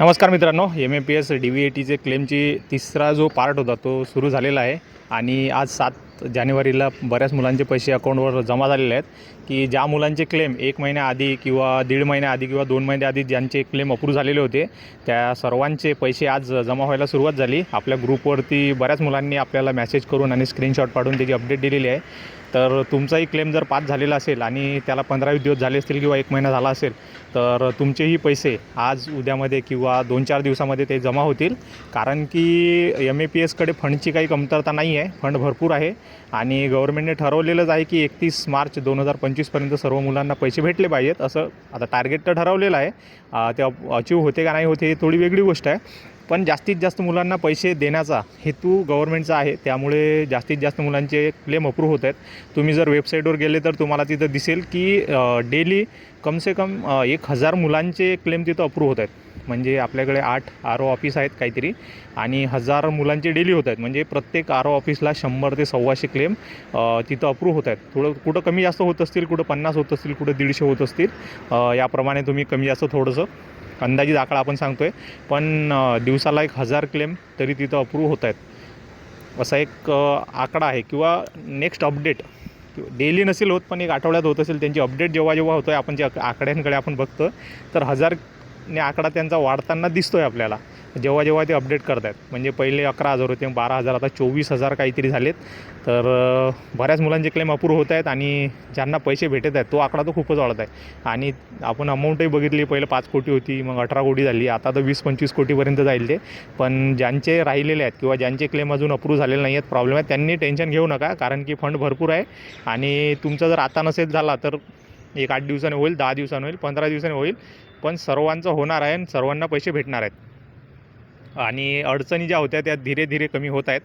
नमस्कार मित्रांनो M A P S D V A टीचे क्लेमची तिसरा जो पार्ट होता तो सुरू झालेला आहे. आणि आज सात जानेवारीला बऱ्याच मुलांचे पैसे अकाउंटवर जमा झालेले आहेत. की ज्या मुलांचे क्लेम एक महिन्याआधी किंवा दीड महिन्याआधी किंवा दोन महिन्याआधी ज्यांचे क्लेम अप्रूव्ह झालेले होते त्या सर्वांचे पैसे आज जमा व्हायला सुरुवात झाली. आपल्या ग्रुपवरती बऱ्याच मुलांनी आपल्याला मेसेज करून आणि स्क्रीनशॉट पाडून त्याची अपडेट दिलेली आहे. तर तुमचाही क्लेम जर पास झालेला असेल आणि त्याला पंधरावीस दिवस झाले असतील किंवा एक महिना झाला असेल तर तुमचेही पैसे आज उद्यामध्ये किंवा दोन चार दिवसामध्ये ते जमा होतील. कारण की एम ए पी एसकडे फंडची काही कमतरता नाही आहे फंड भरपूर आहे. आणि गव्हर्नमेंटने ठरवलेलंच आहे की एकतीस मार्च दोन हजार पंचवीस पंचवीसपर्यंत सर्व मुलांना पैसे भेटले पाहिजेत असं आता टार्गेट तर ठरवलेलं आहे. ते अचीव होते का नाही होते ही थोडी वेगळी गोष्ट आहे. पण जास्तीत जास्त मुलांना पैसे देण्याचा हेतू गव्हर्नमेंटचा आहे त्यामुळे जास्तीत जास्त मुलांचे क्लेम अप्रूव्ह होत आहेत. तुम्ही जर वेबसाईटवर गेले तर तुम्हाला तिथं दिसेल की डेली कमसे कम एक हजार मुलांचे क्लेम तिथं अप्रूव्ह होत आहेत. म्हणजे आपल्याकडे आठ आर ओ ऑफिस आहेत काहीतरी आणि हजार मुलांचे डेली होत आहेत. म्हणजे प्रत्येक आर ओ ऑफिसला शंभर ते सव्वाशे क्लेम तिथं अप्रूव्ह होत आहेत. थोडं कुठं कमी जास्त होत असतील कुठं पन्नास होत असतील कुठं दीडशे होत असतील याप्रमाणे तुम्ही कमी जास्त थोडंसं अंदाजित आकडा आपण सांगतो आहे पण दिवसाला एक हजार क्लेम तरी तिथं अप्रूव्ह होत आहेत. असा एक आकडा आहे. किंवा नेक्स्ट अपडेट डेली नसेल होत पण एक आठवड्यात होत असेल त्यांची अपडेट जेव्हा जेव्हा होतो आहे आपण जे आकड्यांकडे आपण बघतो तर हजार आणि आकडा त्यांचा वाढताना दिसतो आहे आपल्याला. जेव्हा जेव्हा ते अपडेट करत आहेत म्हणजे पहिले अकरा हजार होते बारा हजार आता चोवीस हजार काहीतरी झालेत. तर बऱ्याच मुलांचे क्लेम अप्रूव्ह होत आहेत आणि ज्यांना पैसे भेटत आहेत तो आकडा तो खूपच वाढत आहे. आणि आपण अमाऊंटही बघितली पहिले पाच कोटी होती मग अठरा कोटी झाली आता तर वीस पंचवीस कोटीपर्यंत जाईल ते. पण ज्यांचे राहिलेले आहेत किंवा ज्यांचे क्लेम अजून अप्रूव्ह झालेले नाही आहेत प्रॉब्लेम आहे त्यांनी टेन्शन घेऊ नका कारण की फंड भरपूर आहे. आणि तुमचा जर आता नसेल झाला तर एक आठ दिवसाने होईल दहा दिवसाने होईल पंधरा दिवसाने होईल. पण सर्वांचं होणार आहे आणि सर्वांना पैसे भेटणार आहेत. आणि अडचणी ज्या होत्या त्या धीरे धीरे कमी होत आहेत.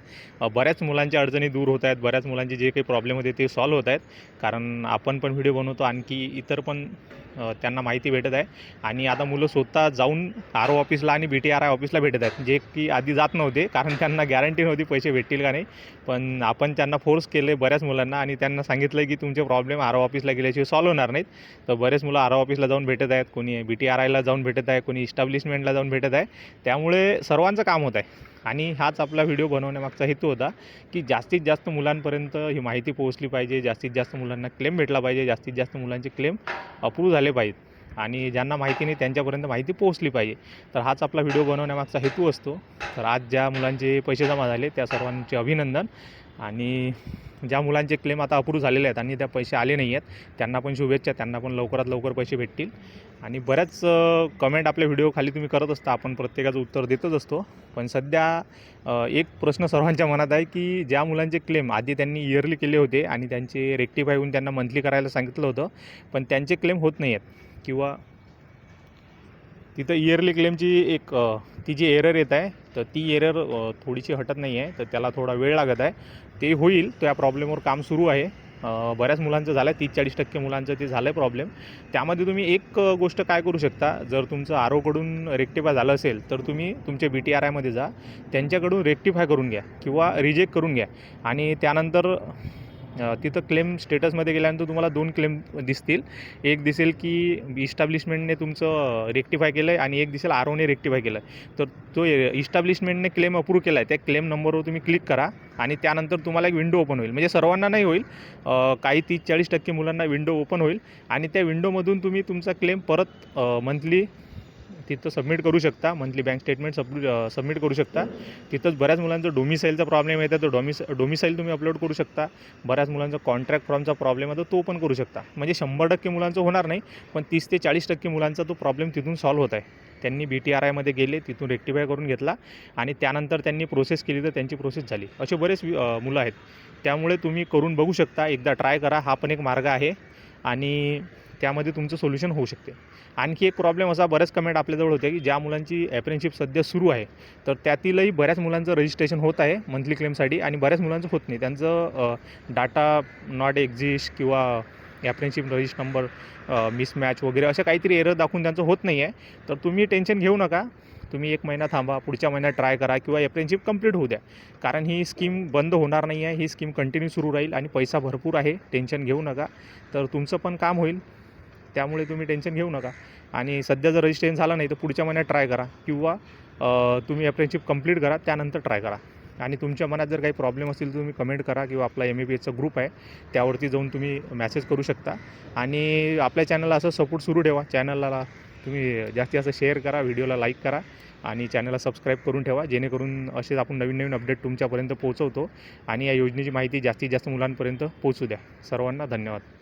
बऱ्याच मुलांच्या अडचणी दूर होत आहेत. बऱ्याच मुलांचे जे काही प्रॉब्लेम होते ते सॉल्व्ह होत आहेत. कारण आपण पण व्हिडिओ बनवतो. आणखी इतर पण त्यांना माहिती भेटत आहे. आणि आता मुलं स्वतः जाऊन आर ओ ऑफिसला आणि बी टी आर आय ऑफिसला भेटत आहेत. जे की आधी जात नव्हते कारण त्यांना गॅरंटी नव्हती पैसे भेटतील का नाही. पण आपण त्यांना फोर्स केले बऱ्याच मुलांना आणि त्यांना सांगितलं की तुमचे प्रॉब्लेम आर ओ ऑफिसला गेल्याशिवाय सॉल्व्ह होणार नाहीत. तर बरेच मुलं आर ओ ऑफिसला जाऊन भेटत आहेत. कोणी बी टी आर आयला जाऊन भेटत आहे कोणी इस्टॅब्लिशमेंटला जाऊन भेटत आहे. त्यामुळे सर्वांचं काम होत आहे. आणि हाच आपला व्हिडिओ बनवण्यामागचा हेतू होता की जास्तीत जास्त मुलांपर्यंत ही माहिती पोहोचली पाहिजे जास्तीत जास्त मुलांना क्लेम भेटला पाहिजे जास्तीत जास्त मुलांचे क्लेम अप्रूव्ह झाले पाहिजेत. आणि ज्यांना माहिती नाही त्यांच्यापर्यंत माहिती पोहोचली पाहिजे. तर हाच आपला व्हिडिओ बनवण्यामागचा हेतू असतो. तर आज ज्या मुलांचे पैसे जमा झाले त्या सर्वांचे अभिनंदन. आणि ज्या मुलांचे क्लेम आता अप्रूव्ह झालेले आहेत आणि त्या पैसे आले नाही आहेत त्यांना पण शुभेच्छा त्यांना पण लवकरात लवकर पैसे भेटतील. आणि बऱ्याच कमेंट आपल्या व्हिडिओ खाली तुम्ही करत असता आपण प्रत्येकाचं उत्तर देतच असतो. पण सध्या एक प्रश्न सर्वांच्या मनात आहे की ज्या मुलांचे क्लेम आधी त्यांनी इयरली केले होते आणि त्यांचे रेक्टिफाय होऊन त्यांना मंथली करायला सांगितलं होतं पण त्यांचे क्लेम होत नाही आहेत किंवा तिथं इयरली क्लेमची एक ती जी एरर येत आहे तर ती एरर थोडीशी हटत नाही आहे तर त्याला थोडा वेळ लागत आहे. ते होईल. त्या प्रॉब्लेमवर काम सुरू आहे. बऱ्याच मुलांचं झालं आहे तीस चाळीस टक्के मुलांचं ते झालं आहे प्रॉब्लेम. त्यामध्ये तुम्ही एक गोष्ट काय करू शकता? जर तुमचं आर ओकडून रेक्टिफाय झालं असेल तर तुम्ही तुमच्या बी टी आर आयमध्ये जा. त्यांच्याकडून रेक्टिफाय करून घ्या किंवा रिजेक्ट करून घ्या. आणि त्यानंतर तिथं क्लेम स्टेटसमध्ये गेल्यानंतर तुम्हाला दोन क्लेम दिसतील. एक दिसेल की इस्टॅब्लिशमेंटने तुमचं रेक्टिफाय केलं आहे आणि एक दिसेल आर ओने रेक्टिफाय केलं आहे तर तो इस्टॅब्लिशमेंटने क्लेम अप्रूव्ह केला आहे त्या क्लेम नंबरवर तुम्ही क्लिक करा आणि त्यानंतर तुम्हाला एक विंडो ओपन होईल. म्हणजे सर्वांना नाही होईल काही तीस चाळीस टक्के मुलांना विंडो ओपन होईल आणि त्या विंडोमधून तुम्ही तुमचा क्लेम परत मंथली तिथं सबमिट करू शकता. Monthly bank statement submit submit करू शकता. तिथंच बऱ्याच मुलांचं डोमिसाईलचा प्रॉब्लेम येतात तो डोमिस डोमिसाईल तुम्ही अपलोड करू शकता. बऱ्याच मुलांचा कॉन्ट्रॅक्ट फॉर्मचा प्रॉब्लेम आहे तर तो पण करू शकता. म्हणजे शंभर टक्के मुलांचं होणार नाही. पण तीस ते चाळीस टक्के मुलांचा तो प्रॉब्लेम तिथून सॉल्व्ह होत आहे. त्यांनी बी टी आर आयमध्ये गेले तिथून रेक्टिफाय करून घेतला आणि त्यानंतर त्यांनी प्रोसेस केली तर त्यांची प्रोसेस झाली. असे बरेच मुलं आहेत. त्यामुळे तुम्ही करून बघू शकता. एकदा ट्राय करा. हा पण एक मार्ग आहे. आणि त्यामध्ये तुमचं सोल्युशन होऊ शकते. आणखी एक प्रॉब्लेम असा बऱ्याच कमेंट आपल्याजवळ होते की ज्या मुलांची ॲप्रेनशिप सध्या सुरू आहे तर त्यातीलही बऱ्याच मुलांचं रजिस्ट्रेशन होत आहे मंथली क्लेमसाठी आणि बऱ्याच मुलांचं होत नाही. त्यांचं डाटा नॉट एक्झिस्ट किंवा ॲप्रेनशिप रजिस्ट नंबर मिसमॅच वगैरे अशा काहीतरी एरर दाखवून त्यांचं होत नाही आहे तर तुम्ही टेन्शन घेऊ नका. तुम्ही एक महिना थांबा पुढच्या महिन्यात ट्राय करा किंवा एप्रेनशिप कंप्लीट होऊ द्या. कारण ही स्कीम बंद होणार नाही आहे ही स्कीम कंटिन्यू सुरू राहील आणि पैसा भरपूर आहे. टेन्शन घेऊ नका. तर तुमचं पण काम होईल. त्यामुळे तुम्ही टेन्शन घेऊ नका. आणि सध्या जर रजिस्ट्रेशन झालं नाही तर पुढच्या महिन्यात ट्राय करा. किंवा तुम्ही अप्रेनशिप कंप्लीट करा त्यानंतर ट्राय करा. आणि तुमच्या मनात जर काही प्रॉब्लेम असतील तर तुम्ही कमेंट करा किंवा आपला एम ए बी एचा ग्रुप आहे त्यावरती जाऊन तुम्ही मॅसेज करू शकता. आणि आपल्या चॅनलला असं सपोर्ट सुरू ठेवा. चॅनलला तुम्ही जास्तीत जास्त शेअर करा व्हिडिओला लाईक करा आणि चॅनलला सबस्क्राईब करून ठेवा. जेणेकरून असेच आपण नवीन नवीन अपडेट तुमच्यापर्यंत पोहोचवतो. आणि या योजनेची माहिती जास्तीत जास्त मुलांपर्यंत पोहोचू द्या. सर्वांना धन्यवाद.